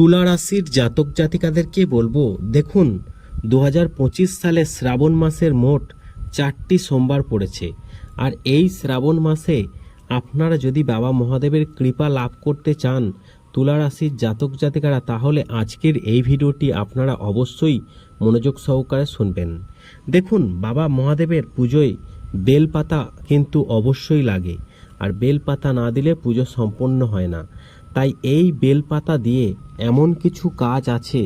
তুলা রাশির জাতক জাতিকাদেরকে বলব, দেখুন দু হাজার পঁচিশ সালে শ্রাবণ মাসের মোট চারটি সোমবার পড়েছে। আর এই শ্রাবণ মাসে আপনারা যদি বাবা মহাদেবের কৃপা লাভ করতে চান তুলা রাশির জাতক জাতিকারা, তাহলে আজকের এই ভিডিওটি আপনারা অবশ্যই মনোযোগ সহকারে শুনবেন। দেখুন, বাবা মহাদেবের পুজোয় বেলপাতা কিন্তু অবশ্যই লাগে। আর বেলপাতা না দিলে পুজো সম্পন্ন হয় না। তাই এই বেলপাতা দিয়ে এমন কিছু কাজ আছে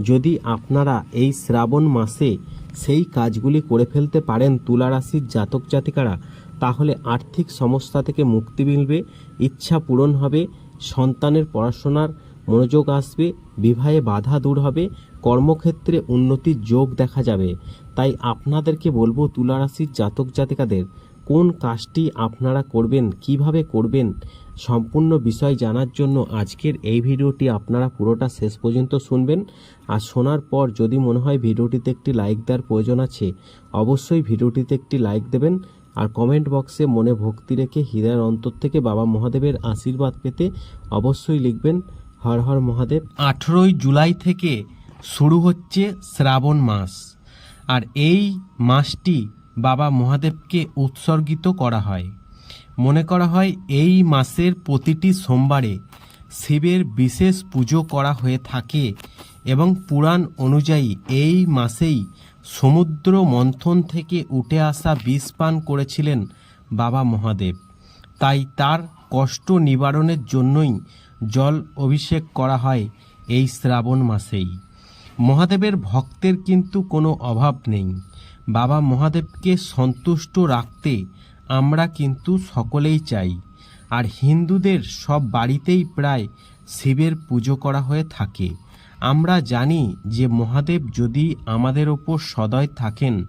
যদি আপনারা এই শ্রাবণ মাসে সেই কাজগুলি করে ফেলতে পারেন তুলা রাশির জাতক জাতিকারা, তাহলে আর্থিক সমস্যা থেকে মুক্তি মিলবে, ইচ্ছা পূরণ হবে, সন্তানের পড়াশোনার মনোযোগ আসবে, বিবাহে বাধা দূর হবে, কর্মক্ষেত্রে উন্নতির যোগ দেখা যাবে। তাই আপনাদেরকে বলব তুলারাশির জাতক জাতিকাদের কোন কাজটি আপনারা করবেন, কীভাবে করবেন, সম্পূর্ণ বিষয় জানার জন্য আজকের এই ভিডিওটি আপনারা পুরোটা শেষ পর্যন্ত শুনবেন। আর শোনার পর যদি মনে হয় ভিডিওটিতে একটি লাইক দেওয়ার প্রয়োজন আছে, অবশ্যই ভিডিওটিতে একটি লাইক দেবেন। আর কমেন্ট বক্সে মনে ভক্তি রেখে হৃদয়ের অন্তর থেকে বাবা মহাদেবের আশীর্বাদ পেতে অবশ্যই লিখবেন, হর হর মহাদেব। আঠেরোই জুলাই থেকে শুরু হচ্ছে শ্রাবণ মাস। আর এই মাসটি বাবা মহাদেবকে উৎসর্গিত করা হয়। মনে করা হয় এই মাসের প্রতিটি সোমবারে শিবের বিশেষ পুজো করা হয়ে থাকে এবং পুরাণ অনুযায়ী এই মাসেই সমুদ্র মন্থন থেকে উঠে আসা বিষ পান করেছিলেন বাবা মহাদেব। তাই তার কষ্ট নিবারণের জন্যই জল অভিষেক করা হয় এই শ্রাবণ মাসেই। মহাদেবের ভক্তের কিন্তু কোনো অভাব নেই। বাবা মহাদেবকে সন্তুষ্ট রাখতে আমরা কিন্তু সকলেই চাই। আর হিন্দুদের সব বাড়িতেই প্রায় শিবের পুজো করা হয়ে থাকে। আমরা জানি যে মহাদেব যদি আমাদের ওপর সদয় থাকেন,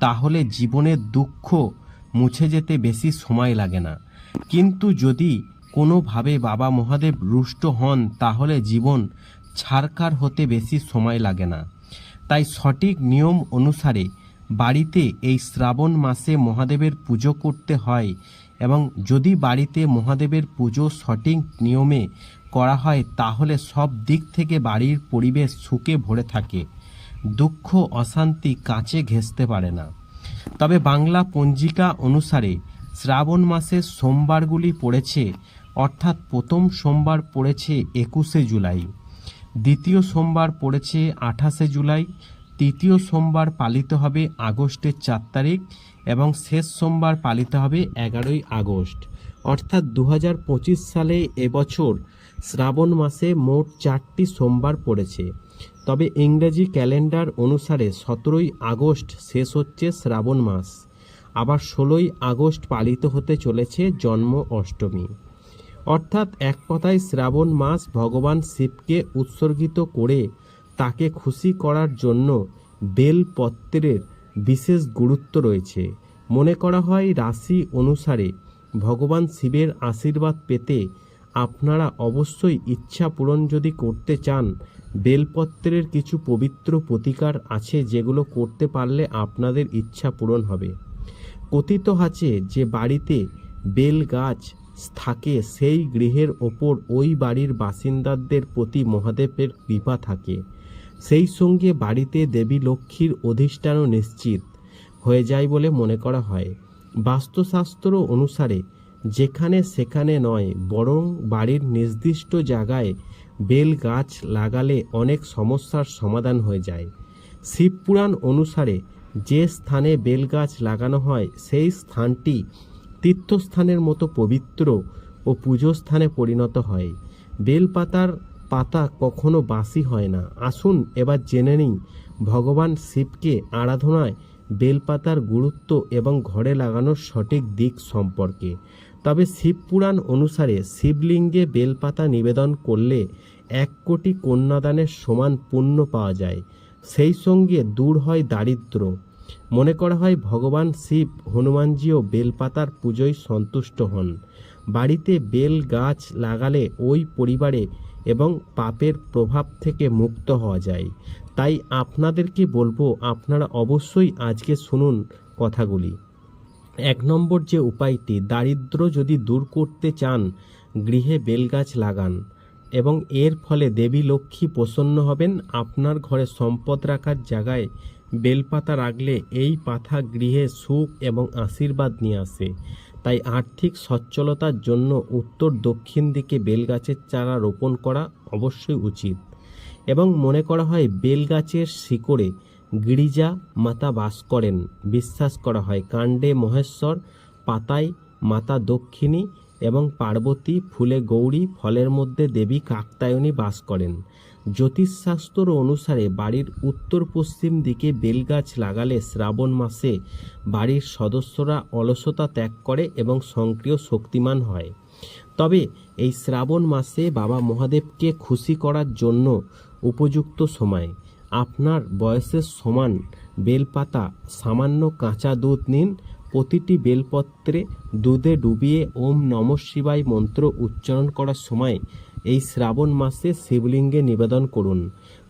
তাহলে জীবনের দুঃখ মুছে যেতে বেশি সময় লাগে না। কিন্তু যদি কোনোভাবে বাবা মহাদেব রুষ্ট হন, তাহলে জীবন ছারকার হতে বেশি সময় লাগে না। তাই সঠিক নিয়ম অনুসারে বাড়িতে এই শ্রাবণ মাসে মহাদেবের পুজো করতে হয় এবং যদি বাড়িতে মহাদেবের পুজো সঠিক নিয়মে করা হয়, তাহলে সব দিক থেকে বাড়ির পরিবেশ সুখে ভরে থাকে। দুঃখ, অশান্তি কাঁচে ঘেঁষতে পারে না। তবে বাংলা পঞ্জিকা অনুসারে শ্রাবণ মাসের সোমবারগুলি পড়েছে, অর্থাৎ প্রথম সোমবার পড়েছে একুশে জুলাই। দ্বিতীয় সোমবার পড়েছে আঠাশে জুলাই। তৃতীয় সোমবার পালিত হবে আগস্টের চার তারিখ এবং শেষ সোমবার পালিত হবে এগারোই আগস্ট। অর্থাৎ দু হাজার পঁচিশ সালে এবছর শ্রাবণ মাসে মোট চারটি সোমবার পড়েছে। তবে ইংরেজি ক্যালেন্ডার অনুসারে সতেরোই আগস্ট শেষ হচ্ছে শ্রাবণ মাস। আবার ষোলোই আগস্ট পালিত হতে চলেছে জন্ম অষ্টমী। অর্থাৎ এক কথায় শ্রাবণ মাস ভগবান শিবকে উৎসর্গিত করে তাকে খুশি করার জন্য বেলপত্রের বিশেষ গুরুত্ব রয়েছে। মনে করা হয়, রাশি অনুসারে ভগবান শিবের আশীর্বাদ পেতে আপনারা অবশ্যই ইচ্ছা পূরণ যদি করতে চান বেলপত্রের কিছু পবিত্র প্রতিকার আছে যেগুলো করতে পারলে আপনাদের ইচ্ছা পূরণ হবে। কথিত আছে যে বাড়িতে বেল গাছ থাকে, সেই গৃহের ওপর ওই বাড়ির বাসিন্দাদের প্রতি মহাদেবের কৃপা থাকে। সেই সঙ্গে বাড়িতে দেবী লক্ষ্মীর অধিষ্ঠানও নিশ্চিত হয়ে যায় বলে মনে করা হয়। বাস্তুশাস্ত্র অনুসারে যেখানে সেখানে নয়, বরং বাড়ির নির্দিষ্ট জায়গায় বেল গাছ লাগালে অনেক সমস্যার সমাধান হয়ে যায়। শিবপুরাণ অনুসারে যে স্থানে বেল গাছ লাগানো হয়, সেই স্থানটি তীর্থস্থানের মতো পবিত্র ও পুজো স্থানে পরিণত হয়। বেলপাতার পাতা কখনো বাসি হয় না। আসুন এবার জেনে নিই, ভগবান শিবকে আরাধনায় বেলপাতার গুরুত্ব এবং ঘরে লাগানোর সঠিক দিক সম্পর্কে। তবে শিবপুরাণ অনুসারে শিবলিঙ্গে বেলপাতা নিবেদন করলে এক কোটি কন্যাদানের সমান পুণ্য পাওয়া যায়। সেই সঙ্গে দূর হয় দারিদ্র মনে করা হয় ভগবান শিব হনুমানজিও বেলপাতার পুজোয় সন্তুষ্ট হন। বাড়িতে বেল গাছ লাগালে ওই পরিবারে এবং পাপের প্রভাব থেকে মুক্ত হওয়া যায়। তাই আপনাদেরকে বলব, আপনারা অবশ্যই আজকে শুনুন কথাগুলি। এক নম্বর যে উপায়টি, দারিদ্র যদি দূর করতে চান, গৃহে বেলগাছ লাগান এবং এর ফলে দেবী লক্ষ্মী প্রসন্ন হবেন। আপনার ঘরে সম্পদ রাখার জায়গায় বেলপাতা রাখলে এই পাতা গৃহে সুখ এবং আশীর্বাদ নিয়ে আসে। তাই আর্থিক সচ্ছলতার জন্য উত্তর দক্ষিণ দিকে বেলগাছের চারা রোপণ করা অবশ্যই উচিত। এবং মনে করা হয় বেলগাছের শিকড়ে গিরিজা মাতা বাস করেন, বিশ্বাস করা হয়। কাণ্ডে মহেশ্বর, পাতায় মাতা দক্ষিণী এবং পার্বতী ফুলে গৌরী ফলের মধ্যে দেবী কাকতায়নী বাস করেন। জ্যোতিষশাস্ত্র অনুসারে বাড়ির উত্তর পশ্চিম দিকে বেলগাছ লাগালে শ্রাবণ মাসে বাড়ির সদস্যরা অলসতা ত্যাগ করে এবং সক্রিয় শক্তিমান হয়। তবে এই শ্রাবণ মাসে বাবা মহাদেবকে খুশি করার জন্য উপযুক্ত সময়। আপনার বয়সের সমান বেলপাতা, সামান্য কাঁচা দুধ নিন, প্রতিটি বেলপত্রে দুধে ডুবিয়ে ওম নম শিবায় মন্ত্র উচ্চারণ করার সময় এই শ্রাবণ মাসে শিবলিঙ্গে নিবেদন করুন।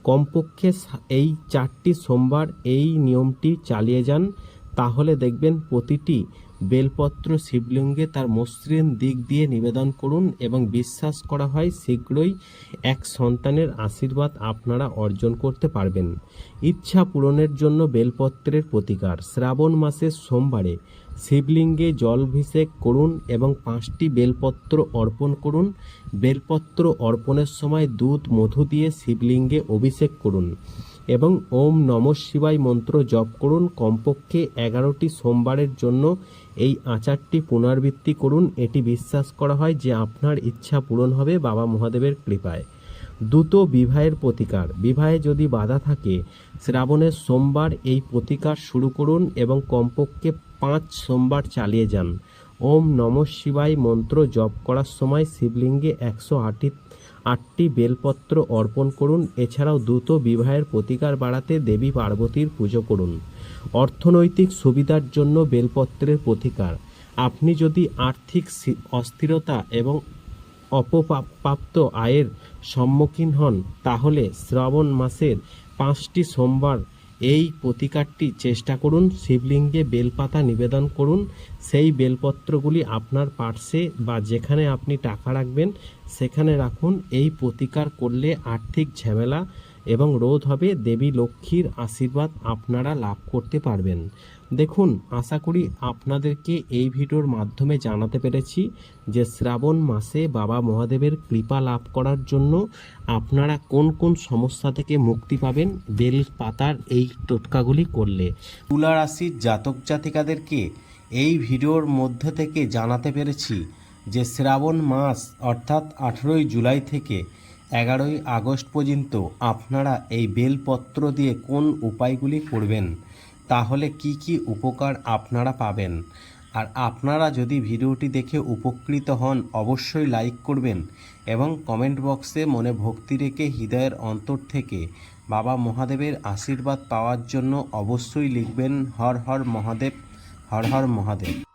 কমপক্ষে এই চারটি সোমবার এই নিয়মটি চালিয়ে যান, তাহলে দেখবেন প্রতিটি বেলপত্র শিবলিঙ্গে তার মসৃণ দিক দিয়ে নিবেদন করুন এবং বিশ্বাস করা হয় শীঘ্রই এক সন্তানের আশীর্বাদ আপনারা অর্জন করতে পারবেন। ইচ্ছা পূরণের জন্য বেলপত্রের প্রতিকার। শ্রাবণ মাসের সোমবারে শিবলিঙ্গে জলভিষেক করুন এবং পাঁচটি বেলপত্র অর্পণ করুন। বেলপত্র অর্পণের সময় দুধ মধু দিয়ে শিবলিঙ্গে অভিষেক করুন। এবং ওম নম শিবায় মন্ত্র জপ করুন। কমপক্ষে এগারোটি সোমবারের জন্য এই আচারটি পুনরাবৃত্তি করুন। এটি বিশ্বাস করা হয় যে আপনার ইচ্ছা পূরণ হবে বাবা মহাদেবের কৃপায়। দ্রুত বিবাহের প্রতিকার। বিবাহে যদি বাধা থাকে, শ্রাবণের সোমবার এই প্রতিকার শুরু করুন এবং কমপক্ষে পাঁচ সোমবার চালিয়ে যান। ওম নম শিবায় মন্ত্র জপ করার সময় শিবলিঙ্গে একশো আটটি আটটি বেলপত্র অর্পণ করুন। এছাড়াও দ্রুত বিবাহের প্রতিকার বাড়াতে দেবী পার্বতীর পুজো করুন। অর্থনৈতিক সুবিধার জন্য বেলপত্রের প্রতিকার। আপনি যদি আর্থিক অস্থিরতা এবং অপপ্রাপ্ত আয়ের সম্মুখীন হন, তাহলে শ্রাবণ মাসের পাঁচটি সোমবার এই প্রতিকারটি চেষ্টা করুন, শিবলিঙ্গে বেলপাতা নিবেদন করুন, সেই বেলপত্রগুলি আপনার পার্সে বা যেখানে আপনি টাকা রাখবেন, সেখানে রাখুন। এই প্রতিকার করলে আর্থিক ঝামেলা এবং রোধ হবে দেবী লক্ষ্মীর আশীর্বাদ আপনারা লাভ করতে পারবেন। দেখুন, আশা করি আপনাদেরকে এই ভিডিওর মাধ্যমে জানাতে পেরেছি যে শ্রাবণ মাসে বাবা মহাদেবের কৃপা লাভ করার জন্য আপনারা কোন কোন সমস্যা থেকে মুক্তি পাবেন বেল পাতার এই টোটকাগুলি করলে। তুলা রাশির জাতক জাতিকাদেরকে এই ভিডিওর মধ্যে থেকে জানাতে পেরেছি যে শ্রাবণ মাস অর্থাৎ আঠেরোই জুলাই থেকে এগারোই আগস্ট পর্যন্ত আপনারা এই বেলপত্র দিয়ে কোন উপায়গুলি করবেন, তাহলে কি কি উপকার আপনারা পাবেন। আর আপনারা যদি ভিডিওটি দেখে উপকৃত হন, অবশ্যই লাইক করবেন এবং কমেন্ট বক্সে মনে ভক্তি রেখে হৃদয়ের অন্তর থেকে বাবা মহাদেবের আশীর্বাদ পাওয়ার জন্য অবশ্যই লিখবেন, হর হর মহাদেব, হর হর মহাদেব।